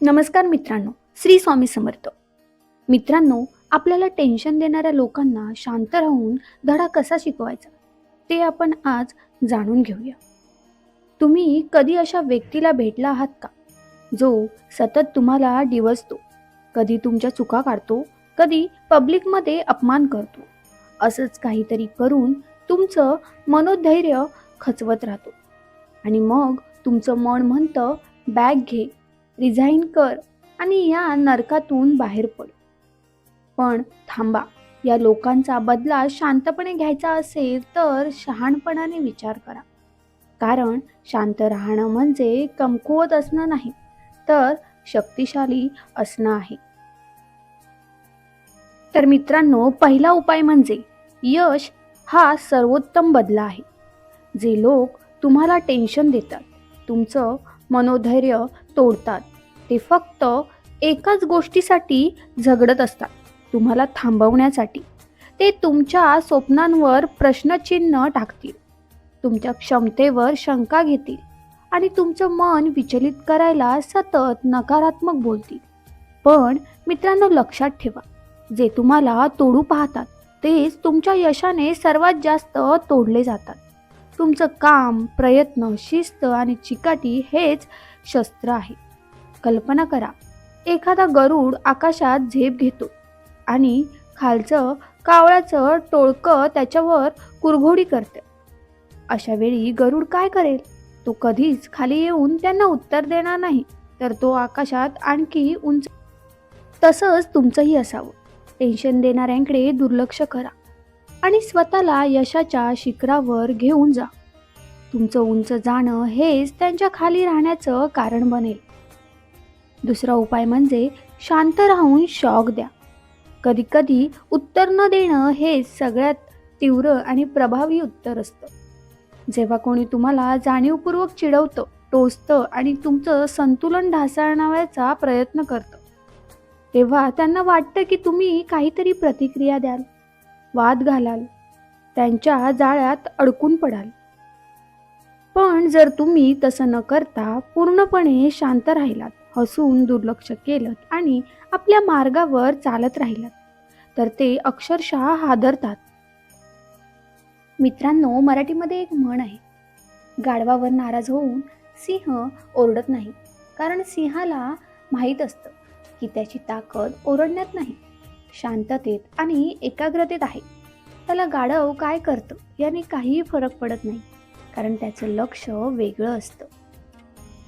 नमस्कार मित्रांनो श्री स्वामी समर्थ. मित्रांनो आपल्याला टेन्शन देणाऱ्या लोकांना शांत राहून धडा कसा शिकवायचा ते आपण आज जाणून घेऊया. तुम्ही कधी अशा व्यक्तीला भेटला आहात का? जो सतत तुम्हाला डिवसतो कधी तुमच्या चुका काढतो कधी पब्लिकमध्ये अपमान करतो. असंच काहीतरी करून तुमचं मनोधैर्य खचवत राहतो. आणि मग तुमचं मन म्हणतं बॅग घे रिझाईन कर आणि या नरकातून बाहेर पड. पण थांबा या लोकांचा बदला शांतपणे घ्यायचा असेल तर शहाणपणाने विचार करा. कारण शांत राहणं म्हणजे कमकुवत असणं नाही तर शक्तिशाली असणं आहे. तर मित्रांनो पहिला उपाय म्हणजे यश हा सर्वोत्तम बदला आहे. जे लोक तुम्हाला टेन्शन देतात तुमचं मनोधैर्य तोडतात. ते फक्त एकाच गोष्टीसाठी झगडत असतात तुम्हाला थांबवण्यासाठी. ते तुमच्या स्वप्नांवर प्रश्नचिन्ह टाकतील. तुमच्या क्षमतेवर शंका घेतील आणि तुमचं मन विचलित करायला सतत नकारात्मक बोलतील. पण मित्रांनो लक्षात ठेवा जे तुम्हाला तोडू पाहतात तेच तुमच्या यशाने सर्वात जास्त तोडले जातात. तुमचं काम प्रयत्न शिस्त आणि चिकाटी हेच शस्त्र आहे. कल्पना करा एखादा गरुड आकाशात झेप घेतो आणि खालचं कावळ्याचं टोळकं त्याच्यावर कुरघोडी करते. अशा वेळी गरुड काय करेल? तो कधीच खाली येऊन त्यांना उत्तर देणार नाही तर तो आकाशात आणखी उंच तसंच तुमचंही असावं. टेन्शन देणाऱ्यांकडे दुर्लक्ष करा. आणि स्वतःला यशाच्या शिखरावर घेऊन जा. तुमचं उंच जाणं हेच त्यांच्या खाली राहण्याचं कारण बनेल. दुसरा उपाय म्हणजे शांत राहून शॉक द्या. कधीकधी उत्तर न देणं हे सगळ्यात तीव्र आणि प्रभावी उत्तर असतं. जेव्हा कोणी तुम्हाला जाणीवपूर्वक चिडवतं टोचतं आणि तुमचं संतुलन ढासळण्याचा प्रयत्न करतं तेव्हा त्यांना वाटतं की तुम्ही काहीतरी प्रतिक्रिया द्याल. वाद घालाल. त्यांच्या जाळ्यात अडकून पडाल. पण जर तुम्ही तसं न करता पूर्णपणे शांत राहिलात हसून दुर्लक्ष केलं आणि आपल्या मार्गावर चालत राहिलात तर ते अक्षरशः हादरतात. मित्रांनो मराठीमध्ये एक म्हण आहे गाढवावर नाराज होऊन सिंह ओरडत नाही कारण सिंहाला माहीत असतं की त्याची ताकद ओरडण्यात नाही. शांततेत आणि एकाग्रतेत आहे. त्याला गाढव काय करतं याने काहीही फरक पडत नाही. कारण त्याचं लक्ष वेगळं असतं.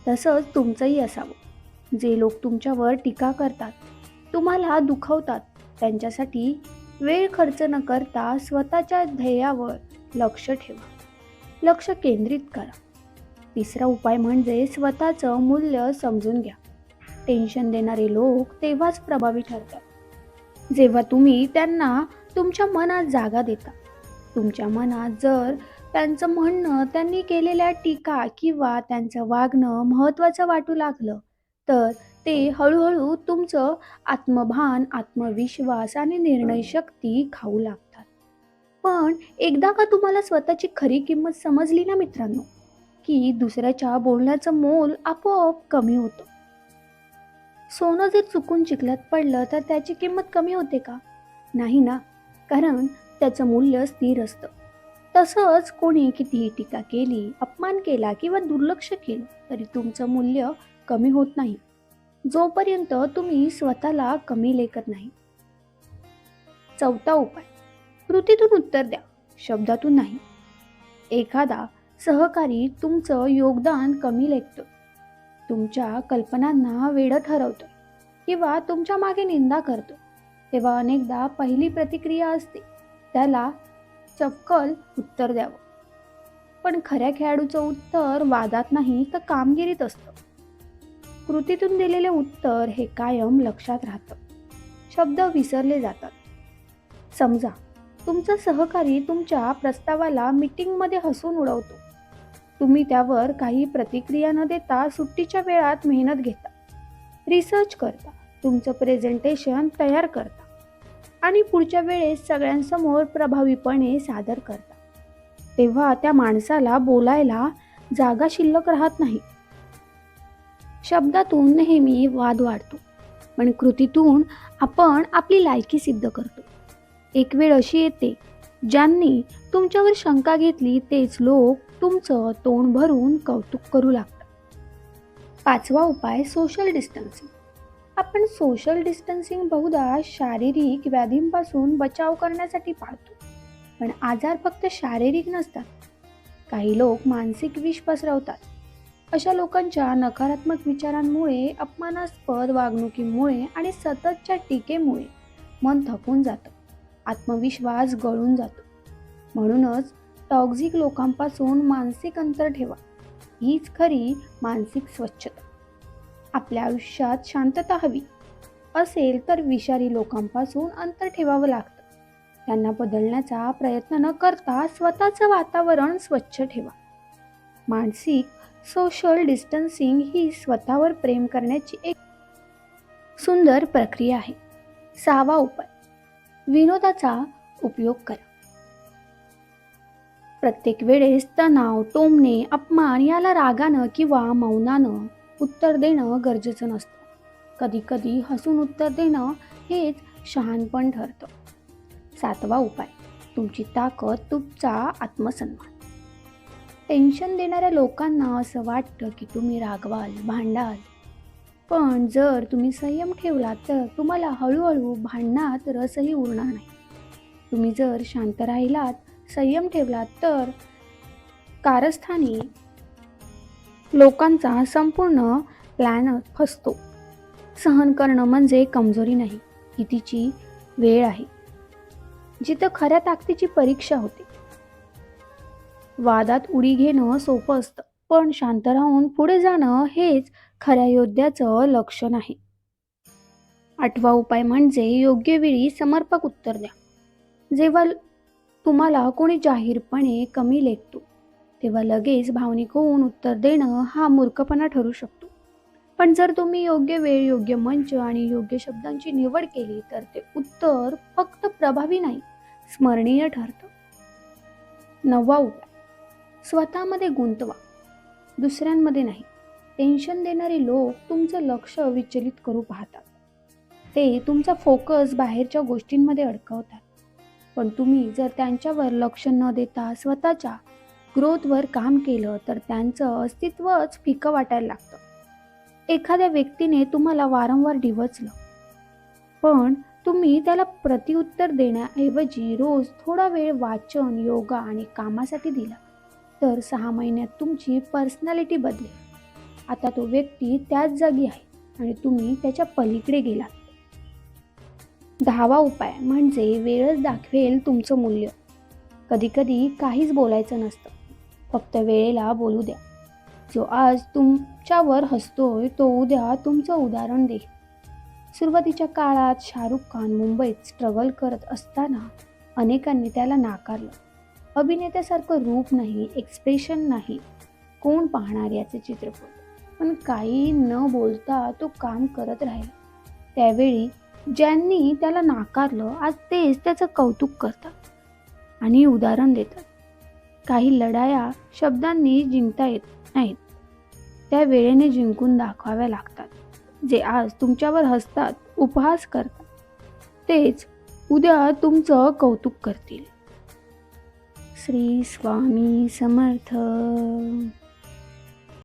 तसंच तुमचंही असावं. जे लोक तुमच्यावर टीका करतात तुम्हाला दुखवतात त्यांच्यासाठी वेळ खर्च न करता स्वतःच्या ध्येयावर लक्ष ठेवा. लक्ष केंद्रित करा. तिसरा उपाय म्हणजे स्वतःचं मूल्य समजून घ्या. टेन्शन देणारे लोक तेव्हाच प्रभावी ठरतात. जेव्हा तुम्ही त्यांना तुमच्या मनात जागा देता तुमच्या मनात जर त्यांचं म्हणणं त्यांनी केलेल्या टीका किंवा त्यांचं वागणं महत्त्वाचं वाटू लागलं तर ते हळूहळू तुमचं आत्मभान आत्मविश्वास आणि निर्णयशक्ती खाऊ लागतात. पण एकदा का तुम्हाला स्वतःची खरी किंमत समजली ना मित्रांनो की दुसऱ्याच्या बोलण्याचं मोल आपोआप कमी होतं. सोनं जर चुकून चिखलात पडलं तर त्याची किंमत कमी होते का? नाही ना कारण त्याचं मूल्य स्थिर असतं. तसंच कोणी कितीही टीका केली अपमान केला किंवा दुर्लक्ष केलं तरी तुमचं मूल्य कमी होत नाही. जोपर्यंत तुम्ही स्वतःला कमी लेखत नाही. चौथा उपाय. कृतीतून उत्तर द्या शब्दातून नाही. एखादा सहकारी तुमचं योगदान कमी लेखतो. तुमच्या कल्पनांना वेडं ठरवतो किंवा तुमच्या मागे निंदा करतो. तेव्हा अनेकदा पहिली प्रतिक्रिया असते त्याला चपकल उत्तर द्यावं. पण खऱ्या खेळाडूचं उत्तर वादात नाही तर कामगिरीत असतं. कृतीतून दिलेले उत्तर हे कायम लक्षात राहतं. शब्द विसरले जातात. समजा तुमचा सहकारी तुमच्या प्रस्तावाला मीटिंगमध्ये हसून उडवतो. तुम्ही त्यावर काही प्रतिक्रिया न देता सुट्टीच्या वेळात मेहनत घेता. रिसर्च करता. तुमचं प्रेझेंटेशन तयार करता. आणि पुढच्या वेळेस सगळ्यांसमोर प्रभावीपणे सादर करता. तेव्हा त्या माणसाला बोलायला जागा शिल्लक राहत नाही. शब्दातून नेहमी वाद वाढतो. पण कृतीतून आपण आपली लायकी सिद्ध करतो. एक वेळ अशी येते ज्यांनी तुमच्यावर शंका घेतली तेच लोक तुमचं तोंड भरून कौतुक करू लागतात पाचवा उपाय सोशल डिस्टन्सिंग आपण सोशल डिस्टन्सिंग बहुधा शारीरिक व्याधींपासून बचाव करण्यासाठी पाळतो. पण आजार फक्त शारीरिक नसतात. काही लोक मानसिक विष पसरवतात. अशा लोकांच्या नकारात्मक विचारांमुळे अपमानास्पद वागणुकीमुळे आणि सततच्या टीकेमुळे मन थकून जातं. आत्मविश्वास गळून जातो. म्हणूनच टॉक्झिक लोकांपासून मानसिक अंतर ठेवा. हीच खरी मानसिक स्वच्छता. आपल्या आयुष्यात शांतता हवी. असेल तर विषारी लोकांपासून अंतर ठेवावं लागतं. त्यांना बदलण्याचा प्रयत्न न करता स्वतःचं वातावरण स्वच्छ ठेवा. मानसिक सोशल डिस्टन्सिंग ही स्वतःवर प्रेम करण्याची एक सुंदर प्रक्रिया आहे. सहावा उपाय. विनोदाचा उपयोग करा. प्रत्येक वेळेस तणाव टोमणे अपमान याला रागानं किंवा मौनानं उत्तर देणं गरजेचं नसतं. कधी कधी हसून उत्तर देणं हेच शहाणपण ठरतं. सातवा उपाय तुमची ताकद तुमचा आत्मसन्मान. टेन्शन देणाऱ्या लोकांना असं वाटतं की तुम्ही रागवाल भांडाल. पण जर तुम्ही संयम ठेवलात तर तुम्हाला हळूहळू भांडणात रसही उरणार नाही. तुम्ही जर शांत राहिलात संयम ठेवलात तर कारस्थानी लोकांचा संपूर्ण प्लॅन फसतो. सहन करणं म्हणजे कमजोरी नाही ही तिची वेळ आहे. जिथं खऱ्या ताकदीची परीक्षा होते. वादात उडी घेणं सोपं असतं पण शांत राहून पुढे जाणं हेच खऱ्या योद्ध्याचं लक्षण आहे. आठवा उपाय म्हणजे योग्य वेळी समर्पक उत्तर द्या. जेव्हा तुम्हाला कोणी जाहीरपणे कमी लेखतो तेव्हा लगेच भावनिक होऊन उत्तर देणं हा मूर्खपणा ठरू शकतो. पण जर तुम्ही योग्य वेळ योग्य मंच आणि योग्य शब्दांची निवड केली तर ते उत्तर फक्त प्रभावी नाही स्मरणीय ठरतं. नववा उपाय. स्वतःमध्ये गुंतवा. दुसऱ्यांमध्ये नाही. टेन्शन देणारे लोक तुमचं लक्ष विचलित करू पाहतात. ते तुमचा फोकस बाहेरच्या गोष्टींमध्ये अडकवतात. पण तुम्ही जर त्यांच्यावर लक्ष न देता स्वतःच्या ग्रोथवर काम केलं तर त्यांचं अस्तित्वच फिकं वाटायला लागतं. एखाद्या व्यक्तीने तुम्हाला वारंवार डिवचलं पण तुम्ही त्याला प्रतिउत्तर देण्याऐवजी रोज थोडा वेळ वाचन योगा आणि कामासाठी दिला तर सहा महिन्यात तुमची पर्सनॅलिटी बदलेल. आता तो व्यक्ती त्याच जागी आहे आणि तुम्ही त्याच्या पलीकडे गेलात. दहावा उपाय म्हणजे वेळच दाखवेल तुमचं मूल्य. कधीकधी काहीच बोलायचं नसतं. फक्त वेळेला बोलू द्या. जो आज तुमच्यावर हसतोय तो उद्या तुमचं उदाहरण देईल. सुरुवातीच्या काळात शाहरुख खान मुंबईत स्ट्रगल करत असताना अनेकांनी त्याला नाकारलं. अभिनेत्यासारखं रूप नाही एक्सप्रेशन नाही. कोण पाहणार याचे चित्रपट? पण काही न बोलता तो काम करत राहिला. त्यावेळी ज्यांनी त्याला नाकारलं आज तेच त्याचं कौतुक करतात आणि उदाहरण देतात. काही लढाया शब्दांनी जिंकता येत नाहीत. त्या वेळेने जिंकून दाखवाव्या लागतात. जे आज तुमच्यावर हसतात उपहास करतात तेच उद्या तुमचं कौतुक करतील. श्री स्वामी समर्थ.